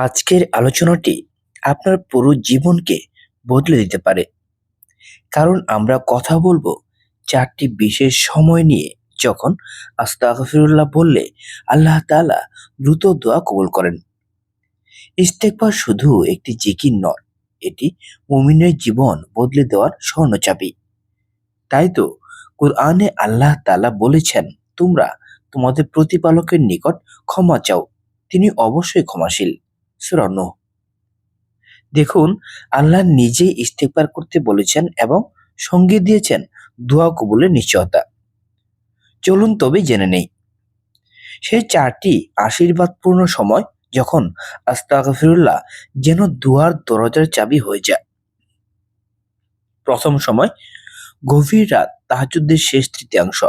আজকের আলোচনাটি আপনার পুরো জীবনকে বদলে দিতে পারে। কারণ আমরা কথা বলব চারটি বিশেষ সময় নিয়ে যখন আস্তাগফিরুল্লাহ বললে আল্লাহ তাআলা দ্রুত দোয়া কবুল করেন। ইস্তেকবার শুধু একটি জিকির নয়, এটি মুমিনের জীবন বদলে দেওয়ার স্বর্ণচাবি। তাই তো কোরআনে আল্লাহ তাআলা বলেছেন, তোমরা তোমাদের প্রতিপালকের নিকট ক্ষমা চাও, তিনি অবশ্যই ক্ষমাশীল। সূরা নূহ দেখুন, আল্লাহ নিজেই ইস্তেগফার করতে বলেছেন এবং সঙ্গে দিয়েছেন দোয়া কবুলের নিশ্চয়তা। চলুন তবে জেনে নেই। সেই চারটি আশীর্বাদপূর্ণ সময় যখন আস্তাগফিরুল্লাহ যেন দুয়ার দরজার চাবি হয়ে যায়। প্রথম সময় গভীর রাত তাহাজুদ্দের শেষ তৃতীয়াংশ।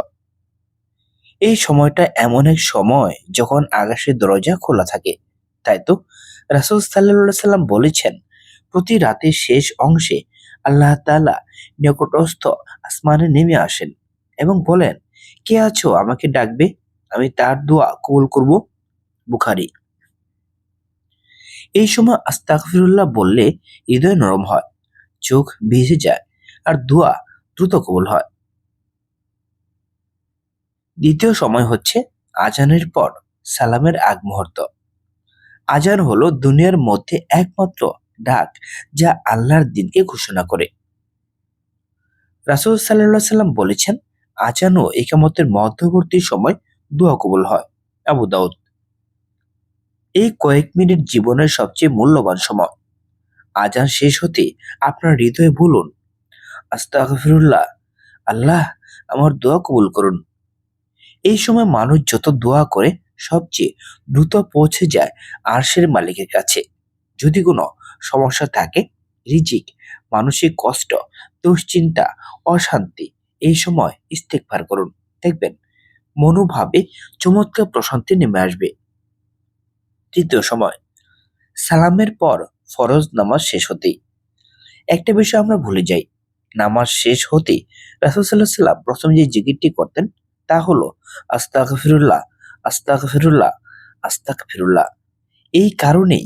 এই সময়টা এমন এক সময় যখন আকাশের দরজা খোলা থাকে, তাই তো? রাসুল সাল্লাহ সাল্লাম বলেছেন, প্রতি রাতের শেষ অংশে আল্লাহ তালা নিকটস্থ আসমানে নেমে আসেন এবং বলেন, কে আছো? আমাকে ডাকবে, আমি তার দোয়া কবুল করব। বুখারি। এই সময় আস্তাগফিরুল্লাহ বললে, হৃদয় নরম হয়, চোখ ভিজে যায় আর দোয়া দ্রুত কবুল হয়। দ্বিতীয় সময় হচ্ছে আজানের পর সালামের আগ মুহূর্ত আজান হলো দুনিয়ার মধ্যে একমাত্র ডাক যা আল্লাহর দিনকে ঘোষণা করে। রাসুল সাল্লাহ সাল্লাম বলেছেন আজান ও একামতের মধ্যবর্তী সময় দোয়া কবুল হয়, আবু দাউদ। এই কয়েক মিনিট জীবনের সবচেয়ে মূল্যবান সময়। আজান শেষ হতে আপনার হৃদয়ে বলুন, আস্তাগফিরুল্লাহ, আল্লাহ আমার দোয়া কবুল করুন। এই সময় মানুষ যত দোয়া করে সবচেয়ে দ্রুত পৌঁছে যায় আরশের মালিকের কাছে। যদি কোনো সমস্যা থাকে, রিজিক, মানসিক কষ্ট, দুশ্চিন্তা, অশান্তি, এই সময় ইস্তেকবার করুন। দেখবেন, মনোভাবে চমৎকার প্রশান্তি নেমে আসবে। তৃতীয় সময়, সালামের পর ফরজ নামাজ শেষ হতেই। একটা বিষয় আমরা ভুলে যাই, নামাজ শেষ হতেই রাসুলসাল্লাহ সাল্লাম প্রথম যে জিকিরটি করতেন, তা হলো আস্তাক ফিরুল্লাহ আস্তাক ফিরুল্লাহ আস্তাক ফিরুল্লাহ এই কারণেই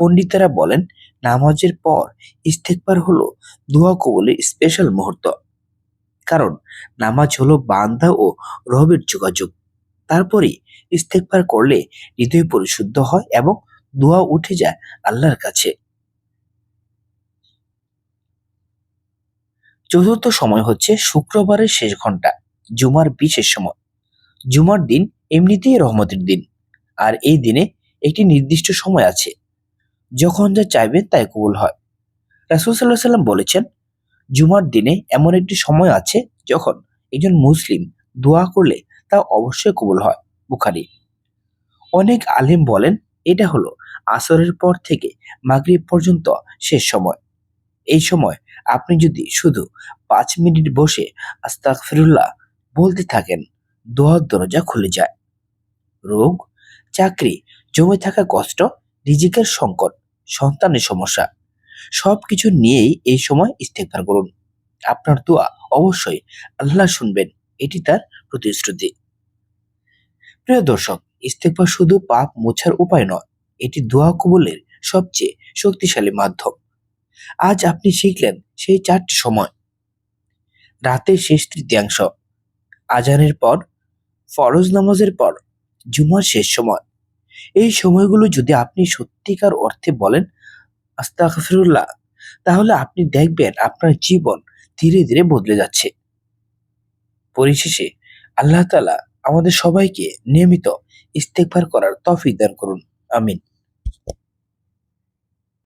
পণ্ডিতেরা বলেন, নামাজের পর ইস্তেকবার হলো দোয়া কবলের স্পেশাল মুহূর্ত। কারণ নামাজ হলো বান্দা ও রবের যোগাযোগ। তারপরে ইস্তেকবার করলে হৃদয় পরিশুদ্ধ হয় এবং দোয়া উঠে যায় আল্লাহর কাছে। চতুর্থ সময় হচ্ছে শুক্রবারের শেষ ঘণ্টা জুমার বিশেষ সময়। জুমার দিন এমনিতেই রহমতের দিন। আর এই দিনে একটি নির্দিষ্ট সময় আছে। যখন যা চাইবেন তাই কবুল হয়। রাসুল সাল্লাহ সাল্লাম বলেছেন, জুমার দিনে এমন একটি সময় আছে যখন একজন মুসলিম দোয়া করলে তা অবশ্যই কবুল হয়। বুখারি। অনেক আলিম বলেন, এটা হলো আসরের পর থেকে মাগরিব পর্যন্ত শেষ সময়। এই সময় আপনি যদি শুধু পাঁচ মিনিট বসে আস্তাক ফিরুল্লাহ বলতে থাকেন, দোয়ার দরজা খুলে যায়। রোগ, চাকরি, জমে থাকা কষ্ট, রিজিকের সংকট, সন্তানের সমস্যা সব কিছু নিয়েই এই সময় ইস্তেফার করুন। আপনার দোয়া অবশ্যই আল্লাহ শুনবেন, এটি তার প্রতিশ্রুতি। প্রিয় দর্শক, ইস্তেকবার শুধু পাপ মোছার উপায় নয়, এটি দোয়া কবুলের সবচেয়ে শক্তিশালী মাধ্যম। আজ আপনি শিখলেন সেই চারটি সময়। রাতের শেষ তৃতীয়াংশ, আজানের পর, ফরজ নামাজের পর জুমার শেষ সময়। এই সময়গুলো যদি আপনি সত্যিকার অর্থে বলেন আস্তাকফিরুল্লাহ তাহলে আপনি দেখবেন আপনার জীবন ধীরে ধীরে বদলে যাচ্ছে। পরিশেষে আল্লাহ তালা আমাদের সবাইকে নিয়মিত ইস্তেকবার করার তফিক দান করুন। আমিন।